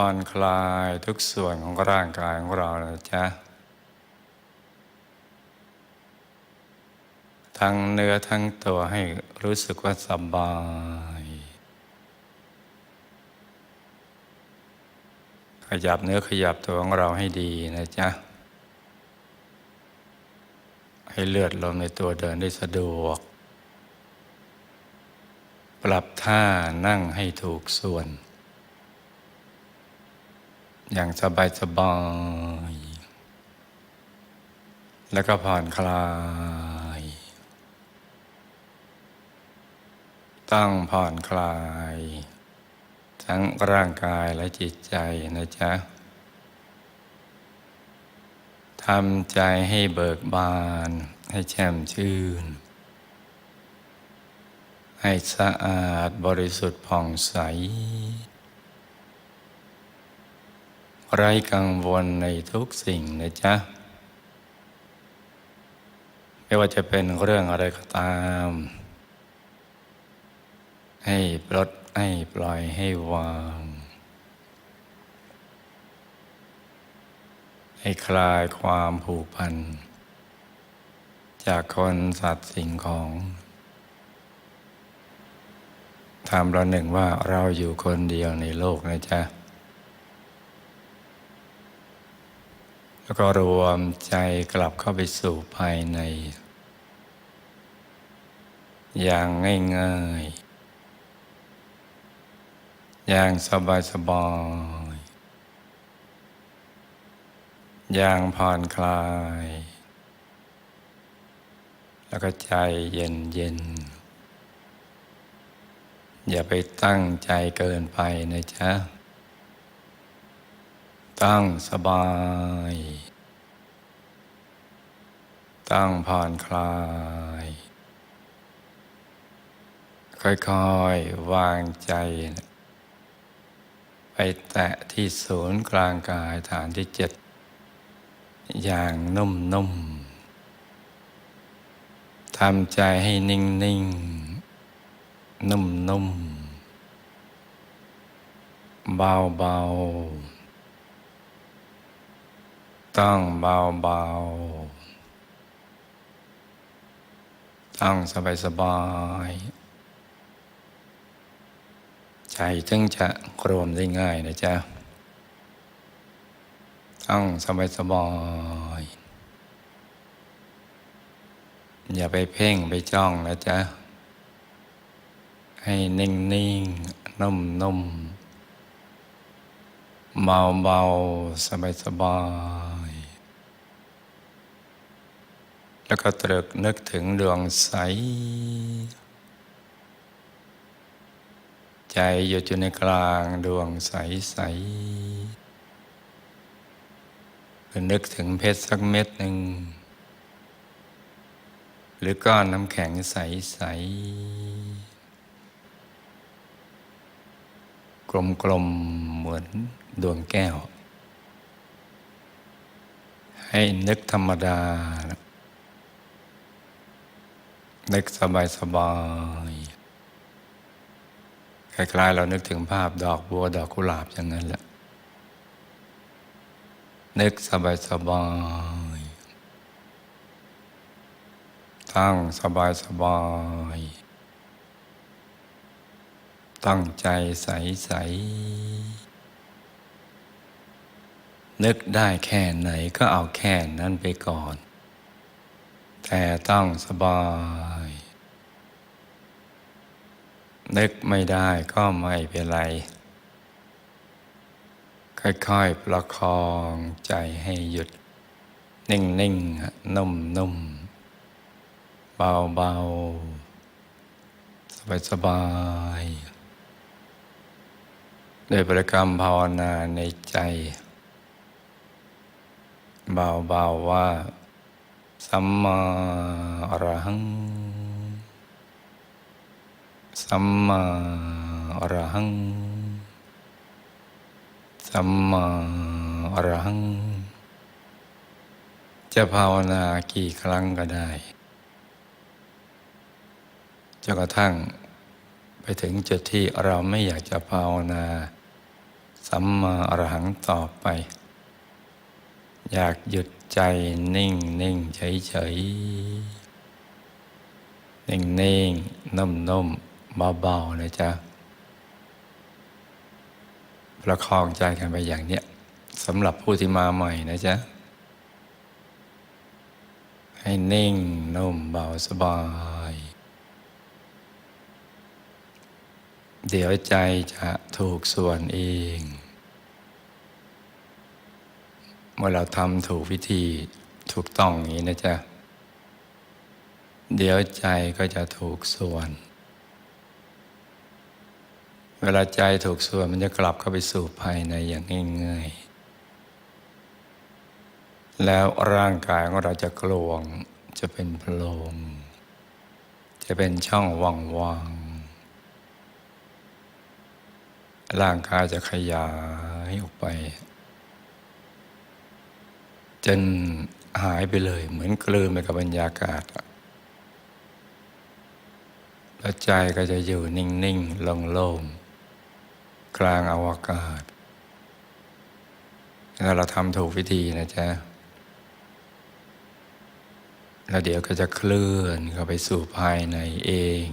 ผ่อนคลายทุกส่วนของร่างกายของเรานะจ๊ะ ทั้งเนื้อทั้งตัวให้รู้สึกว่าสบาย ขยับเนื้อขยับตัวของเราให้ดีนะจ๊ะ ให้เลือดลมในตัวเดินได้สะดวก ปรับท่านั่งให้ถูกส่วน อย่างสบายสบายแล้วก็ผ่อนคลาย ต้องผ่อนคลาย ทั้งร่างกายและจิตใจนะจ๊ะทำใจให้เบิกบาน ให้แช่มชื่น ให้สะอาดบริสุทธิ์ผ่องใส ไร้กังวลในทุกสิ่งนะจ๊ะ ไม่ว่าจะเป็นเรื่องอะไรก็ตาม ให้ปลดให้ปล่อยให้วาง ให้คลายความผูกพัน จากคนสัตว์สิ่งของทำเราหนึ่งว่าเราอยู่คนเดียวในโลกนะจ๊ะ แล้วก็รวมใจกลับเข้าไปสู่ภายใน อย่างง่ายๆ อย่างสบายสบายๆอย่างผ่อนคลาย แล้วก็ใจเย็นเย็นๆอย่าไปตั้งใจเกินไปนะจ๊ะ ตั้งสบาย ตั้งผ่อนคลาย ค่อยๆ วางใจ ไปแตะที่ศูนย์กลางกายฐานที่เจ็ด อย่างนุ่มๆ ทำใจให้นิ่งๆ นุ่มๆ เบาๆ ต้องเบาๆต้องสบายๆใจถึงจะรวมได้ง่ายนะจ๊ะตั้งสบายๆอย่าไปเพ่งไปจ้องนะจ๊ะ ให้นิ่งๆนุ่มๆเบาๆสบายๆ แล้วก็ตรึกนึกถึงดวงใส ใจหยุดอยู่ในกลางดวงใสใสหรือนึกถึงเพชรสักเม็ดหนึ่ง หรือก้อนน้ำแข็งใสใสกลมๆเหมือนดวงแก้ว ให้นึกธรรมดานึ กสบายสบายๆคล้ายๆเรานึกถึงภาพดอกบัวดอกกุหลาบอย่างนั้นแหละ นึกสบายสบายๆตั้งสบายสบายๆตั้งใจใสใสนึกได้แค่ไหนก็เอาแค่นั้นไปก่อน แต่ต้องสบาย นึกไม่ได้ก็ไม่เป็นไร ค่อยๆ ประคองใจให้หยุด นิ่งๆ นุ่มๆ เบาๆ สบายๆโดยประกรรมภาวนาในใจ เบาๆ ว่า สัมมาอรหัง สัมมาอรหัง สัมมาอรหัง จะภาวนากี่ครั้งก็ได้จนกระทั่งไปถึงจุดที่เราไม่อยากจะภาวนา สัมมาอรหังต่อไป อยากหยุดใจนิ่งนิ่งเฉยเฉยนิ่งนิ่งนุ่มนุ่มเบาๆนะจ๊ะ ประคองใจกันไปอย่างเนี้ยสำหรับผู้ที่มาใหม่นะจ๊ะ ให้นิ่งนุ่มเบาสบาย เดี๋ยวใจจะถูกส่วนเอง เมื่อเราทำถูกวิธีถูกต้องอย่างนี้นะจ๊ะ เดี๋ยวใจก็จะถูกส่วน เวลาใจถูกส่วนมันจะกลับเข้าไปสู่ภายในอย่างง่ายๆ แล้วร่างกายของเราจะกลวง จะเป็นโพรง จะเป็นช่องว่างๆ ร่างกายจะขยายออกไป จนหายไปเลย เหมือนกลืนไปกับบรรยากาศแล้วใจก็จะอยู่นิ่งๆโล่งๆกลางอวกาศถ้าเราทำถูกวิธีนะจ๊ะ แล้วเดี๋ยวก็จะเคลื่อนเข้าไปสู่ภายในเอง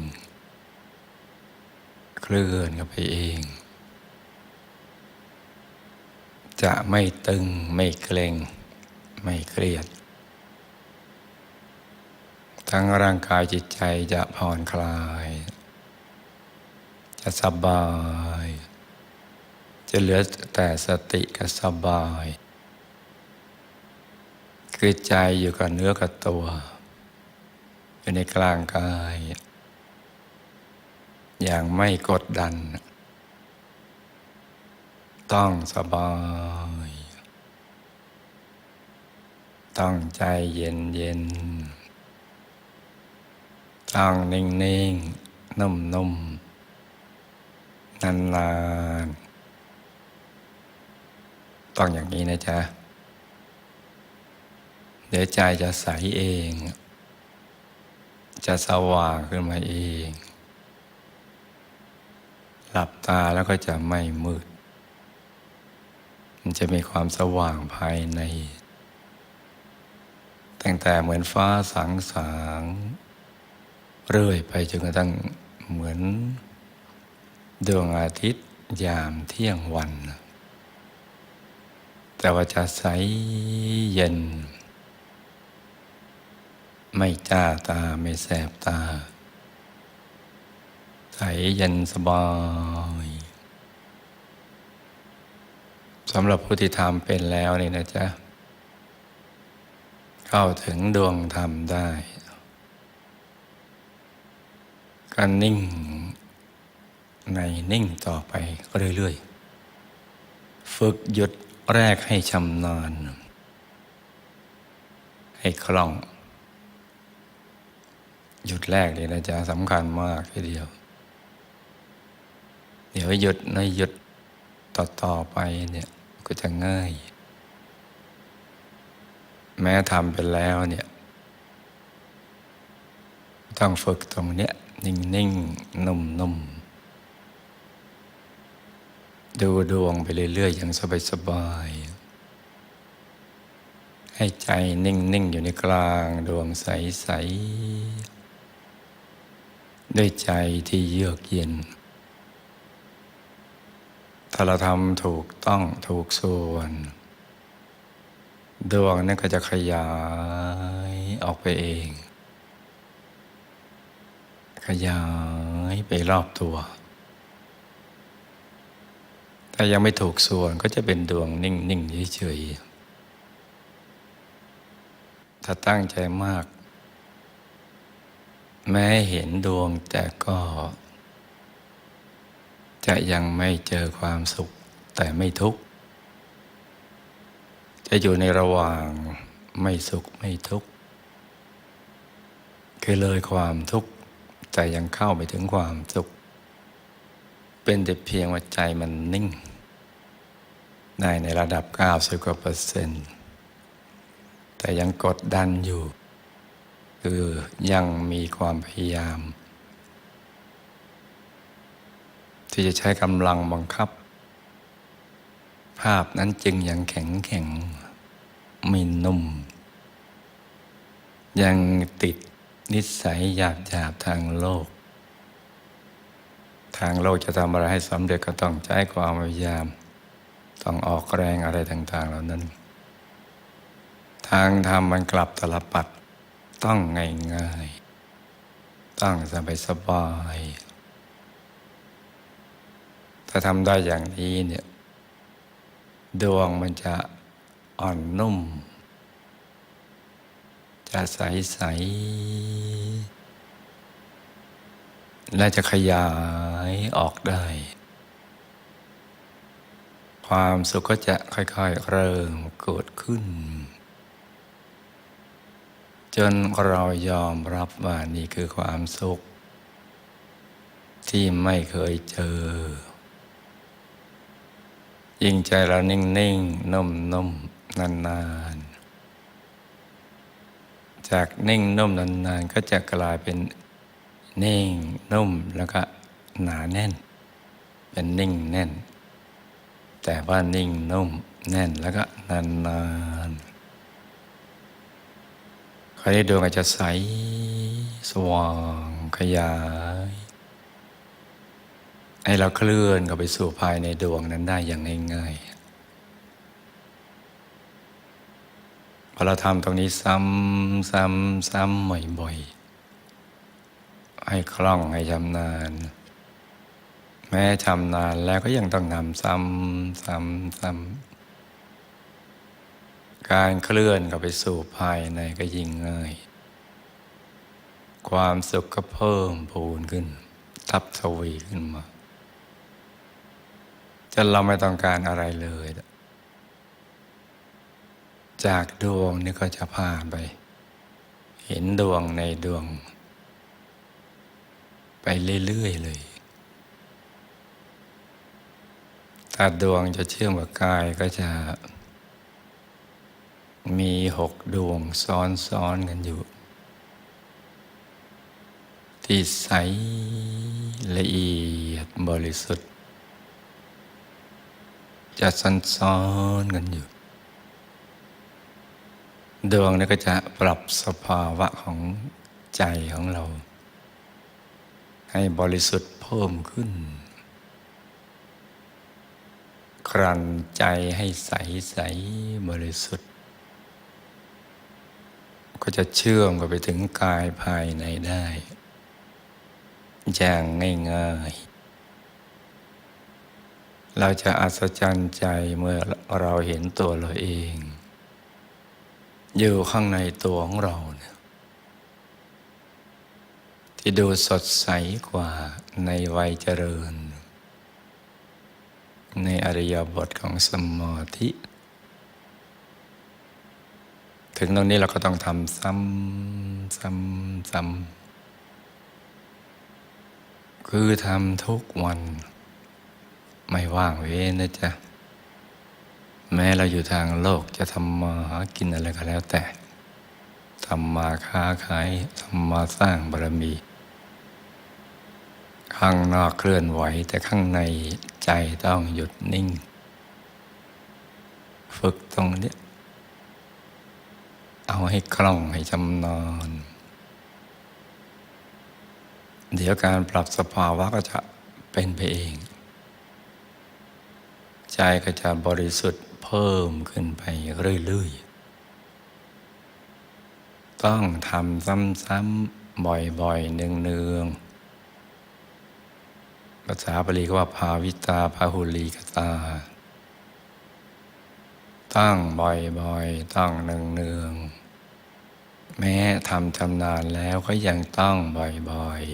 เคลื่อนเข้าไปเอง จะไม่ตึงไม่เกร็ง ไม่เครียด ทั้งร่างกายจิตใจจะผ่อนคลาย จะสบาย จะเหลือแต่สติกับสบาย คือใจอยู่กับเนื้อกับตัว อยู่ในกลางกาย อย่างไม่กดดัน ต้องสบาย ต้องใจเย็นเย็นต้องนิ่งนิ่งนุ่มนุ่มนานนานต้องอย่างนี้นะจ๊ะ เดี๋ยวใจจะใสเอง จะสว่างขึ้นมาเอง หลับตาแล้วก็จะไม่มืด มันจะมีความสว่างภายใน ตั้งแต่เหมือนฟ้าสางสางเรื่อยไปจนกระทั่งเหมือนดวงอาทิตย์ยามเที่ยงวัน แต่ว่าจะใสเย็น ไม่จ้าตาไม่แสบตา ใสเย็นสบายสำหรับผู้ที่ทำเป็นแล้วนี่นะจ๊ะ เข้าถึงดวงธรรมได้ก็นิ่งในนิ่งต่อไปเรื่อยๆ ฝึกหยุดแรกให้ชำนาญ ให้คล่อง หยุดแรกเลยนะจ๊ะสำคัญมากทีเดียว เดี๋ยวหยุดในหยุดต่อต่อไปเนี่ยก็จะง่าย แม้ทำไปแล้วเนี่ยต้องฝึกตรงเนี้ยนิ่งนิ่งนุ่มนุ่มดูดวงไปเรื่อยๆอย่างสบายๆ ให้ใจนิ่งๆอยู่ในกลางดวงใสๆ ด้วยใจที่เยือกเย็น ถ้าเราทำถูกต้องถูกส่วน ดวงนั้นก็จะขยายออกไปเอง ขยายไปรอบตัว ถ้ายังไม่ถูกส่วนก็จะเป็นดวงนิ่งๆเฉยๆถ้าตั้งใจมาก แม้เห็นดวงแต่ก็ จะยังไม่เจอความสุขแต่ไม่ทุกข์ จะอยู่ในระหว่างไม่สุขไม่ทุกข์คือเลยความทุกข์แต่ยังเข้าไปถึงความสุข เป็นแต่เพียงว่าใจมันนิ่งได้ในระดับ 90กว่าเปอร์เซ็นต์แต่ยังกดดันอยู่ คือยังมีความพยายาม ที่จะใช้กำลังบังคับ ภาพนั้นจึงยังแข็งแข็งไม่นุ่ม ยังติดนิสัยหยาบหยาบทางโลก ทางโลกจะทำอะไรให้สำเร็จก็ต้องใช้ความพยายาม ต้องออกแรงอะไรต่าง ๆ เหล่านั้น ทางธรรมมันกลับตลปัดต้องง่ายๆต้องสบายสบายๆถ้าทำได้อย่างนี้เนี่ย ดวงมันจะอ่อนนุ่ม จะใสๆและจะขยายออกได้ ความสุขก็จะค่อยๆ เริ่มเกิดขึ้น จนเรายอมรับว่านี่คือความสุข ที่ไม่เคยเจอ ยิ่งใจเรานิ่งๆนุ่มๆนานๆจากนิ่งนุ่มนานๆ ก็จะกลายเป็นนิ่งนุ่มแล้วก็หนาแน่น เป็นนิ่งแน่น แต่ว่านิ่งนุ่มแน่นแล้วก็นานๆคราวนี้ดวงอาจจะใสสว่างขยาย ให้เราเคลื่อนเข้าไปสู่ภายในดวงนั้นได้อย่างง่ายๆพอเราทำตรงนี้ซ้ำซ้ำซ้ำบ่อยๆ ให้คล่องให้ชำนาญ แม้ชำนาญแล้วก็ยังต้องนำซ้ำซ้ำซ้ำการเคลื่อนเข้าไปสู่ภายในก็ยิ่งง่าย ความสุขก็เพิ่มพูนขึ้น ทับทวีขึ้นมา จนเราไม่ต้องการอะไรเลย จากดวงนี่ก็จะผ่านไป เห็นดวงในดวง ไปเรื่อยๆเลยถ้าดวงจะเชื่อมกับกายก็จะ มีหกดวงซ้อนๆกันอยู่ ที่ใสละเอียดบริสุทธิ์ จะซ้อนๆกันอยู่ ดวงนี้ก็จะปรับสภาวะของใจของเรา ให้บริสุทธิ์เพิ่มขึ้น ครันใจให้ใสใสบริสุทธิ์ ก็จะเชื่อมกันไปถึงกายภายในได้ อย่างง่ายๆ เราจะอัศจรรย์ใจเมื่อเราเห็นตัวเราเอง อยู่ข้างในตัวของเราเนี่ยที่ดูสดใสกว่าในวัยเจริญ ในอริยบทของสมาธิ ถึงตรงนี้เราก็ต้องทำซ้ำซ้ำซ้ำคือทำทุกวัน ไม่ว่างเว้นนะจ๊ะ แม้เราอยู่ทางโลกจะทำมาหากินอะไรก็แล้วแต่ทำมาค้าขายทำมาสร้างบารมี ข้างนอกเคลื่อนไหวแต่ข้างในใจต้องหยุดนิ่ง ฝึกตรงนี้ เอาให้คล่องให้จำนอน เดี๋ยวการปรับสภาวะก็จะเป็นไปเอง ใจก็จะบริสุทธิ์เพิ่มขึ้นไปเรื่อยๆ ต้องทำซ้ำๆ บ่อยๆ เนืองๆภาษาบาลีก็ว่าภาวิตาพาหุลีกตา ตั้งบ่อยๆต้องเนืองๆ แม้ทำชำนาญแล้วก็ยังต้องบ่อยๆ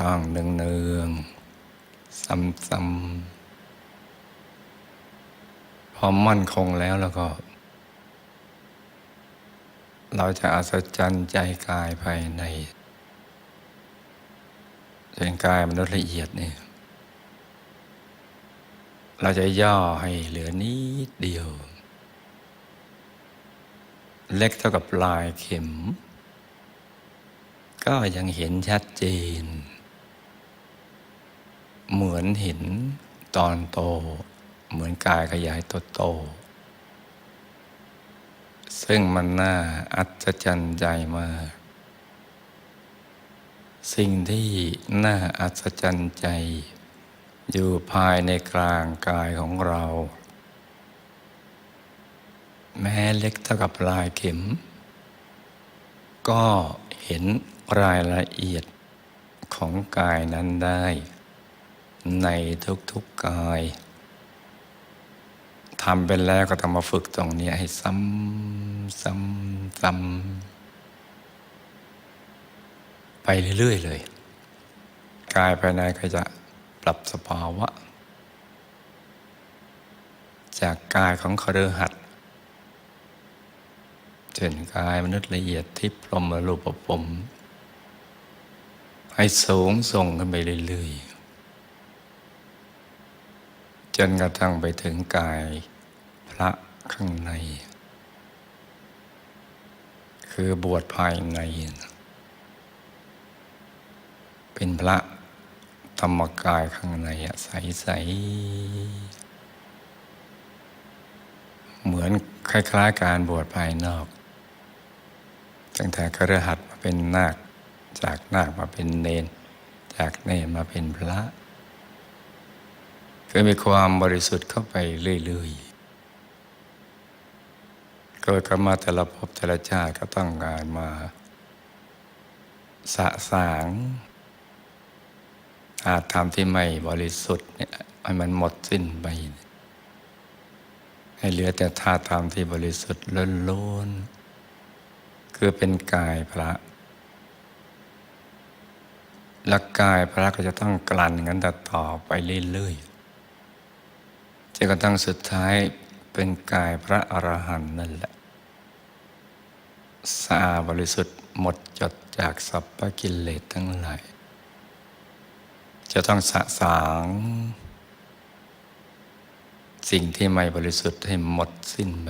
ต้งเนืองเนืองๆ ซ้ำๆพอมั่นคงแล้วแล้วก็ เราจะอัศจรรย์ใจกายภายในเป็นกายมนุษย์ละเอียดเนี่ยเราจะย่อให้เหลือนิดเดียว เล็กเท่ากับปลายเข็ม ก็ยังเห็นชัดเจน เหมือนห็นตอนโต เหมือนกายขยายตัวโต ซึ่งมันน่าอัศจรรย์ใจมาก สิ่งที่น่าอัศจรรย์ใจ อยู่ภายในกลางกายของเรา แม้เล็กเท่ากับลายเข็ม ก็เห็นรายละเอียดของกายนั้นได้ ในทุกๆกายทำเป็นแล้วก็ต้องมาฝึกตรงนี้ให้ซ้ำซ้ำซ้ำไปเรื่อยๆเลย กายภายในก็จะปรับสภาวะ จากกายของคฤหัสถ์เช่นกายมนุษย์ละเอียดที่พรหมรูปภพให้สูงส่งขึ้นไปเรื่อยๆ จนกระทั่งไปถึงกาย พระข้างใน คือบวชภายใน เป็นพระธรรมกายข้างในใสๆเหมือนคล้ายๆ การบวชภายนอกตั้งแต่คฤหัสถ์มาเป็นนาค จากนาคมาเป็นเนน จากเนนมาเป็นพระ ก็มีความบริสุทธิ์เข้าไปเรื่อยๆเกิดกันมาแต่ละภพแต่ละชาติก็ต้องการมา สะสางอาจทำที่ไม่บริสุทธิ์เนี่ยให้มันหมดสิ้นไป ให้เหลือแต่ธาตุธรรมที่บริสุทธิ์ล้นๆคือเป็นกายพระและกายพระก็จะต้องกลั่นกันต่อไปเรื่อยๆ จนกระทั่งสุดท้ายเป็นกายพระอรหันต์นั่นแหละสะอาดบริสุทธิ์หมดจดจากสัพพกิเลสทั้งหลาย จะต้องสะสาง สิ่งที่ไม่บริสุทธิ์ให้หมดสิ้นไป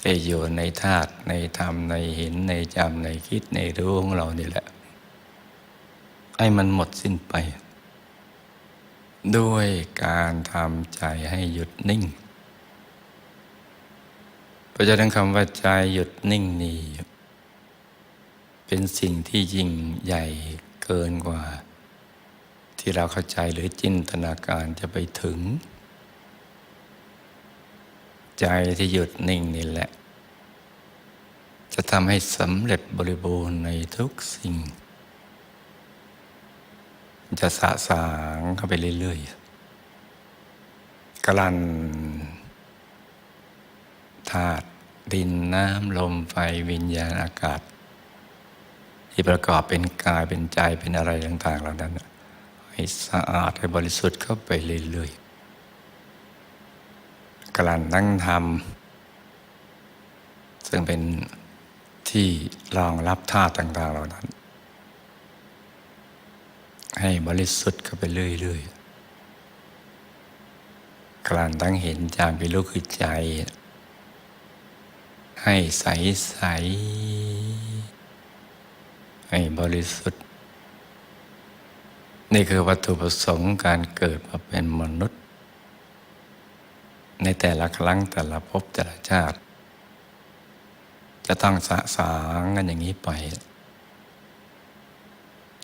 ที่อยู่ในธาตุในธรรมในเห็นในจำในคิดในรู้ของเรานี่แหละ ให้มันหมดสิ้นไป ด้วยการทำใจให้หยุดนิ่ง เพราะฉะนั้นคำว่าใจหยุดนิ่งนี่เป็นสิ่งที่ยิ่งใหญ่เกินกว่า ที่เราเข้าใจหรือจินตนาการจะไปถึง ใจที่หยุดนิ่งนี่แหละ จะทำให้สำเร็จบริบูรณ์ในทุกสิ่ง จะสะสางเข้าไปเรื่อยๆกลั่นธาตุดินน้ำลมไฟวิญญาณอากาศ ที่ประกอบเป็นกายเป็นใจเป็นอะไรต่างๆเหล่านั้น ให้สะอาดให้บริสุทธิ์เข้าไปเรื่อยๆกลั่นนั่งทำซึ่งเป็นที่รองรับธาตุต่างๆเหล่านั้น ให้บริสุทธิ์เข้าไปเรื่อยๆกลั่นตั้งเห็นจามเป็นลูกคือใจ ให้ใสใสให้บริสุทธิ์ นี่คือวัตถุประสงค์การเกิดมาเป็นมนุษย์ ในแต่ละครั้งแต่ละภพแต่ละชาติ จะต้องสะสางกันอย่างนี้ไป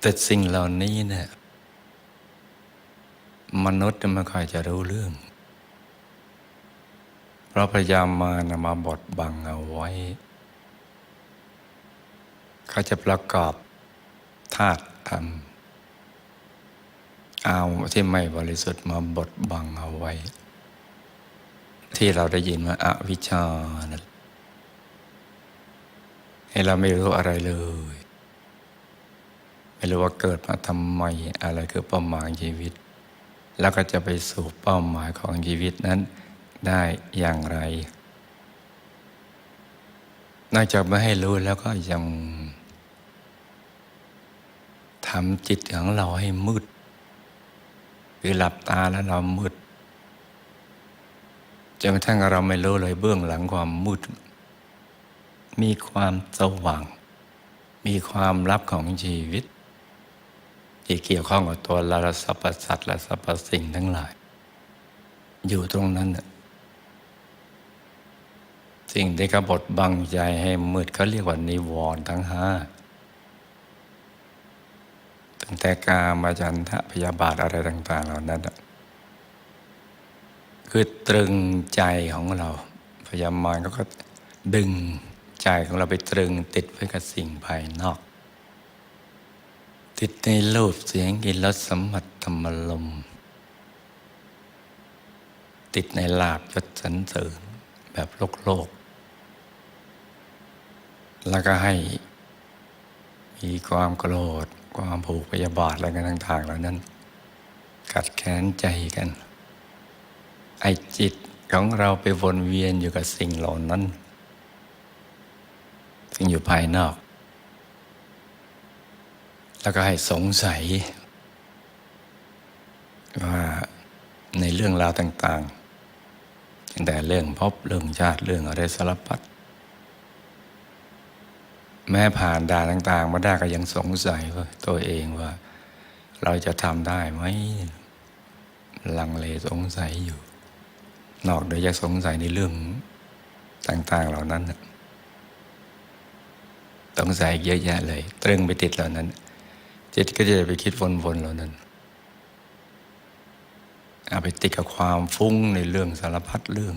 แต่สิ่งเหล่านี้เนี่ยมนุษย์ไม่ค่อยจะรู้เรื่อง เพราะพยายามมานำมาบดบังเอาไว้ เขาจะประกอบธาตุธรรมเอาที่ไม่บริสุทธิ์มาบดบังเอาไว้ ที่เราได้ยินว่าอาวิชชานะให้เราไม่รู้อะไรเลย เวไม่รู้ว่าเกิดมาทำไมอะไรคือเป้าหมายชีวิต แล้วก็จะไปสู่เป้าหมายของชีวิตนั้นได้อย่างไร นอกจากไม่ให้รู้แล้วก็ยังทำจิตของเราให้มืด คือหลับตาแล้วเรามืดจนกระทั่งเราไม่รู้เลยเบื้องหลังความมืด มีความสว่าง มีความลับของชีวิต ที่เกี่ยวข้องกับตัวเราและสรรพสัตว์และสรรพสิ่งทั้งหลาย อยู่ตรงนั้น สิ่งที่กบฏบังใจให้มืดเขาเรียกว่านิวรณ์ทั้งห้าตั้งแต่กามาจันทะพยาบาทอะไรต่าง ๆ เหล่านั้นคือตรึงใจของเรา พยามารก็ดึงใจของเราไปตรึงติดไว้กับสิ่งภายนอก ติดในรูปเสียงกลิ่นรสสัมผัสธรรมลม ติดในลาบยศสรรเสริญแบบโลกโลก แล้วก็ให้มีความโกรธ ความผูกพยาบาทอะไรกันต่างๆเหล่านั้น กัดแค้นใจกัน ไอจิตของเราไปวนเวียนอยู่กับสิ่งเหล่านั้นซึ่งอยู่ภายนอก แล้วก็ให้สงสัย ว่าในเรื่องราวต่างๆตั้งแต่เรื่องพบเรื่องชาติเรื่องอะไรสารพัดแม้ผ่านด่านต่าง ๆ มาได้ก็ยังสงสัยว่าตัวเองว่า เราจะทำได้ไหมลังเลสงสัยอยู่ นอกโดยจากสงสัยในเรื่องต่าง ๆ เหล่านั้นสงสัยเยอะแยะเลย ตรึงไปติดเหล่านั้น จิตก็จะไปคิดวนๆเหล่านั้นเอาไปติดกับความฟุ้งในเรื่องสารพัดเรื่อง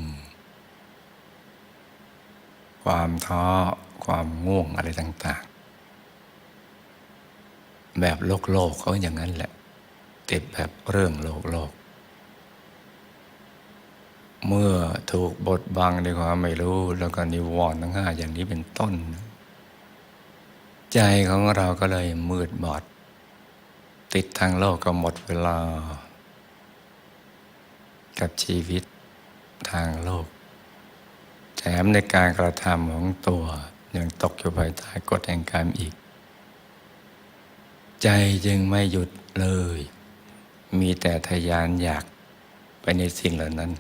ความท้อความง่วงอะไรต่าง ๆ แบบโลกโลกเขาอย่างนั้นแหละติดแบบเรื่องโลกโลก เมื่อถูกบดบังในความไม่รู้ แล้วก็นิวรณ์ทั้งห้าอย่างนี้เป็นต้น ใจของเราก็เลยมืดบอด ติดทางโลกก็หมดเวลา กับชีวิตทางโลก แถมในการกระทำของตัวยังตกอยู่ภายใต้กฎแห่งกรรมอีก ใจจึงไม่หยุดเลย มีแต่ทยานอยากไปในสิ่งเหล่านั้น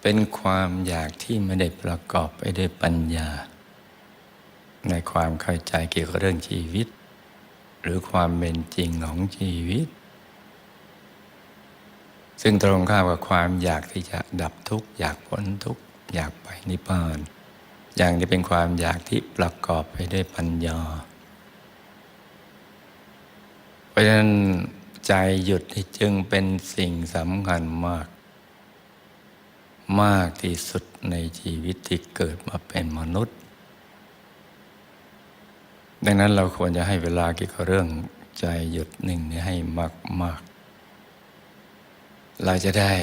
เป็นความอยากที่ไม่ได้ประกอบไปด้วยปัญญา ในความเข้าใจเกี่ยวกับเรื่องชีวิต หรือความเป็นจริงของชีวิต ซึ่งตรงข้ามกับความอยากที่จะดับทุกข์อยากพ้นทุกข์อยากไปนิพพาน อย่างนี้เป็นความอยากที่ประกอบไปด้วยปัญญาเพราะฉะนั้นใจหยุดนี่จึงเป็นสิ่งสำคัญมาก มากที่สุดในชีวิตที่เกิดมาเป็นมนุษย์ ดังนั้นเราควรจะให้เวลาเกี่ยวกับเรื่องใจหยุดนิ่งนี้ให้มาก ๆ เราจะได้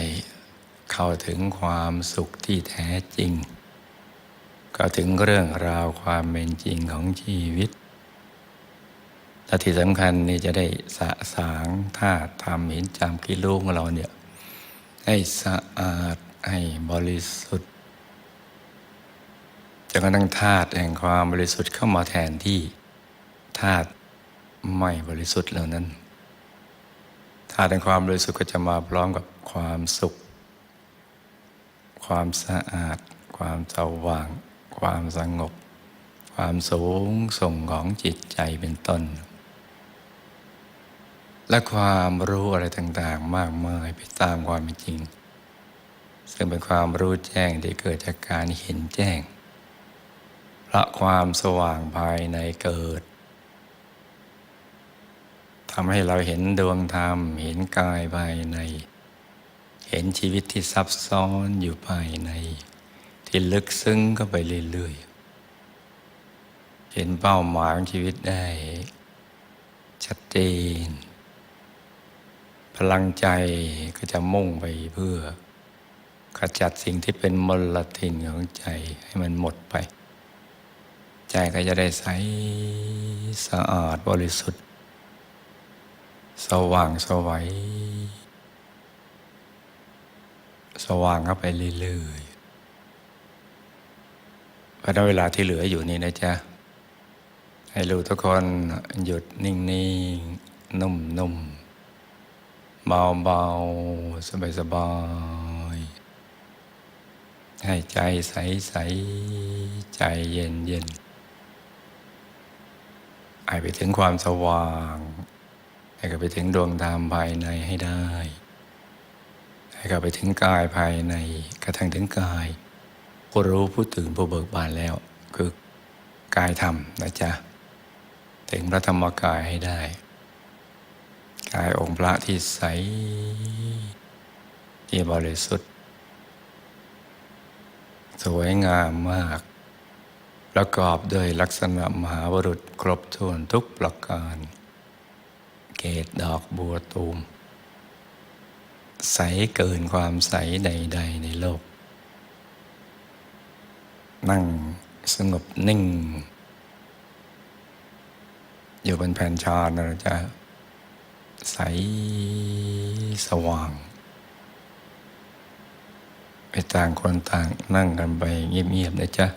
เข้าถึงความสุขที่แท้จริง เข้าถึงเรื่องราวความเป็นจริงของชีวิตและที่สำคัญนี่จะได้สะสางท่าทำเห็นจำคิดรู้ของเราเนี่ยให้สะอาดให้บริสุทธิ์จนกระทั่งธาตุแห่งความบริสุทธิ์เข้ามาแทนที่ ธาตุไม่บริสุทธิ์เหล่านั้นธาตุแห่งความบริสุทธิ์ก็จะมาพร้อมกับความสุข ความสะอาด ความสว่าง ความสงบ ความสูงส่งของจิตใจเป็นต้น และความรู้อะไรต่างๆ มากมายไปตามความเป็นจริง ซึ่งเป็นความรู้แจ้งที่เกิดจากการเห็นแจ้ง เพราะความสว่างภายในเกิด ทำให้เราเห็นดวงธรรม เห็นกายภายใน เห็นชีวิตที่ซับซ้อนอยู่ภายใน ที่ลึกซึ้งก็ไปเรื่อยๆ เห็นเป้าหมายของชีวิตได้ ชัดเจน พลังใจก็จะมุ่งไปเพื่อ ขจัดสิ่งที่เป็นมลทินของใจให้มันหมดไป ใจก็จะได้ใสสะอาดบริสุทธิ์ สว่างสวัยสว่างเข้าไปเรื่อยๆเพราะฉะนั้นเวลาที่เหลืออยู่นี่นะจ๊ะ ให้รู้ทุกคนหยุดนิ่งๆ นุ่มๆ เบาๆ สบายๆ ให้ใจใสๆ ใจเย็นๆ ไปถึงความสว่าง ให้กับไปถึงดวงธรรมภายในให้ได้ ให้กับไปถึงกายภายในกระทั่งถึงกายผู้รู้ผู้ตื่นผู้เบิกบานแล้ว คือกายธรรมนะจ๊ะถึงพระธรรมกายให้ได้ กายองค์พระที่ใสที่บริสุทธิ์สวยงามมาก ประกอบด้วยลักษณะมหาบุรุษครบถ้วนทุกประการ เกตดอกบัวตูม ใสเกินความใสใด ๆ ในโลก นั่งสงบนิ่ง อยู่บนแผ่นชาญนะจ๊ะใสสว่าง ไปต่างคนต่างนั่งกันไปเงียบๆนะจ๊ะ